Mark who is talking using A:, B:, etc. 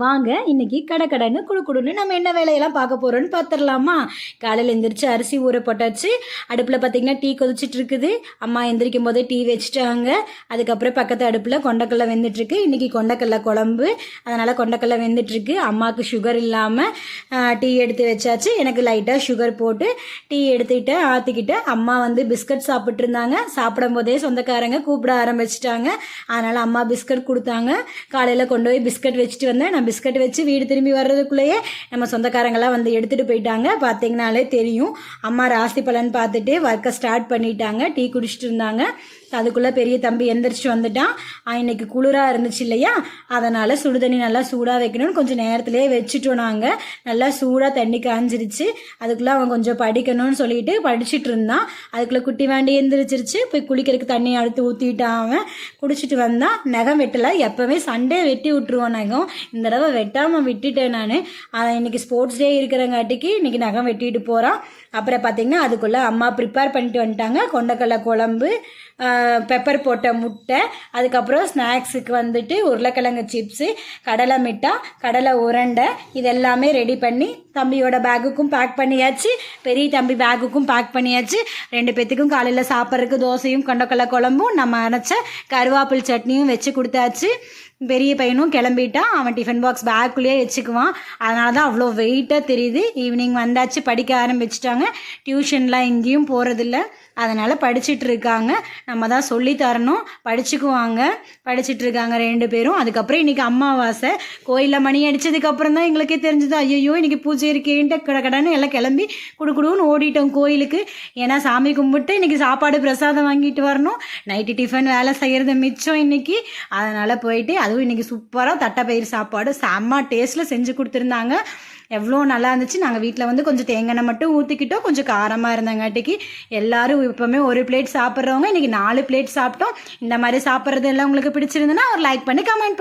A: வாங்க இன்னைக்கு கடை கடைன்னு குடு குடுன்னு நம்ம என்ன வேலையெல்லாம் பார்க்க போகிறோன்னு பார்த்துடலாமா காலையில் எந்திரிச்சு அரிசி ஊற போட்டாச்சு. அடுப்பில் பார்த்தீங்கன்னா டீ கொதிச்சிட்டு இருக்குது அம்மா எந்திரிக்கும் போதே டீ வச்சுட்டாங்க. அதுக்கப்புறம் பக்கத்து அடுப்பில் கொண்டக்கடலை வெந்துட்டுருக்கு இன்றைக்கி கொண்டக்கடலை குழம்பு. அதனால் கொண்டக்கடலை வெந்துட்டுருக்கு அம்மாவுக்கு சுகர் இல்லாமல் டீ எடுத்து வச்சாச்சு. எனக்கு லைட்டாக சுகர் போட்டு டீ எடுத்துக்கிட்டு ஆற்றிக்கிட்டு அம்மா வந்து பிஸ்கட் சாப்பிட்டு இருந்தாங்க சாப்பிடும் போதே சொந்தக்காரங்க கூப்பிட ஆரம்பிச்சிட்டாங்க. அதனால் அம்மா பிஸ்கட் கொடுத்தாங்க. காலையில் கொண்டு போய் பிஸ்கட் வச்சுட்டு வந்தேன். நான் பிஸ்கட் வச்சு வீடு திரும்பி வர்றதுக்குள்ளேயே நம்ம சொந்தக்காரங்களாம் வந்து எடுத்துகிட்டு போயிட்டாங்க. பார்த்தீங்கனாலே தெரியும். அம்மா ராசி பலன் பார்த்துட்டு ஒர்க்கை ஸ்டார்ட் பண்ணிட்டாங்க. டீ குடிச்சிட்டு இருந்தாங்க. அதுக்குள்ளே பெரிய தம்பி எந்திரிச்சு வந்துட்டான் இன்னைக்கு குளிராக இருந்துச்சு இல்லையா? அதனால் சுடுதண்ணி நல்லா சூடாக வைக்கணும்னு கொஞ்சம் நேரத்திலே வச்சுட்டோம் நாங்கள் நல்லா சூடாக தண்ணி காஞ்சிருச்சு. அதுக்குள்ளே அவன் கொஞ்சம் படிக்கணும்னு சொல்லிட்டு படிச்சுட்டு இருந்தான். அதுக்குள்ளே குட்டி வாண்டி எந்திரிச்சிருச்சு. போய் குளிக்கிறதுக்கு தண்ணி அடுத்து ஊற்றிட்டான் அவன். குடிச்சிட்டு வந்தான் நகம் வெட்டலை. எப்போவுமே சண்டே வெட்டி விட்டுருவோம் நகம். இந்த தடவை வெட்டாமல் விட்டுட்டேன் நான். இன்னைக்கு ஸ்போர்ட்ஸ் டே இருக்கிறங்காட்டிக்கு இன்னைக்கு நகம் வெட்டிட்டு போகிறான் அப்புறம் பார்த்தீங்கன்னா அதுக்குள்ளே அம்மா ப்ரிப்பேர் பண்ணிட்டு வந்துட்டாங்க. கொண்டக்கடலை குழம்பு பெப்பர் போட்ட முட்டை அதுக்கப்புறம் ஸ்நாக்ஸுக்கு வந்துட்டு உருளைக்கிழங்கு சிப்ஸு கடலை மிட்டா கடலை உருண்டை இதெல்லாமே ரெடி பண்ணி தம்பியோட பேக்குக்கும் பேக் பண்ணியாச்சு. பெரிய தம்பி பேக்குக்கும் பேக் பண்ணியாச்சு. ரெண்டு பேத்துக்கும் காலையில் சாப்பிட்றதுக்கு தோசையும் கொண்டக்கடலை குழம்பும் நம்ம அரைச்ச கருவேப்பில் சட்னியும் வச்சு கொடுத்தாச்சு. பெரிய பையனும் கிளம்பிட்டான். அவன் டிஃபன் பாக்ஸ் பேக்குள்ளேயே வச்சுக்குவான். அதனால தான் அவ்வளோ வெயிட்டாக தெரியுது. ஈவினிங் வந்தாச்சு படிக்க ஆரம்பிச்சிட்டாங்க. டியூஷன்லாம் எங்கேயும் போகிறதில்ல அதனால் படிச்சுட்டு இருக்காங்க நம்ம தான் சொல்லி தரணும். படிச்சுக்குவாங்க. படிச்சுட்டு இருக்காங்க ரெண்டு பேரும். அதுக்கப்புறம் இன்றைக்கி அம்மாவாசை. கோயிலில் மணி அடித்ததுக்கப்புறம் தான் எங்களுக்கே தெரிஞ்சது ஐயோ இன்னைக்கு பூஜை இருக்கேன்ட்டு கட கடன்னு எல்லாம் கிளம்பி குடு ஓடிட்டோம் கோயிலுக்கு. ஏன்னா சாமி கும்பிட்டு இன்றைக்கி சாப்பாடு பிரசாதம் வாங்கிட்டு வரணும். நைட்டு டிஃபன் வேலை செய்கிறது மிச்சம் இன்னைக்கு. அதனால் போயிட்டு அதுவும் இன்றைக்கி சூப்பராக தட்டைப்பயிர் சாப்பாடு. செம்ம டேஸ்ட்டில் செஞ்சு கொடுத்துருந்தாங்க. எவ்வளோ நல்லா இருந்துச்சு. நாங்கள் வீட்டில் வந்து கொஞ்சம் தேங்காய் மட்டும் ஊற்றிக்கிட்டோம் கொஞ்சம் காரமாக இருந்தங்காட்டிக்கு எல்லோரும் இப்போவுமே ஒரு பிளேட் சாப்பிட்றவங்க இன்றைக்கி நாலு பிளேட் சாப்பிட்டோம். இந்த மாதிரி சாப்பிட்றது எல்லாம் உங்களுக்கு பிடிச்சிருந்துன்னா ஒரு லைக் பண்ணி கமெண்ட்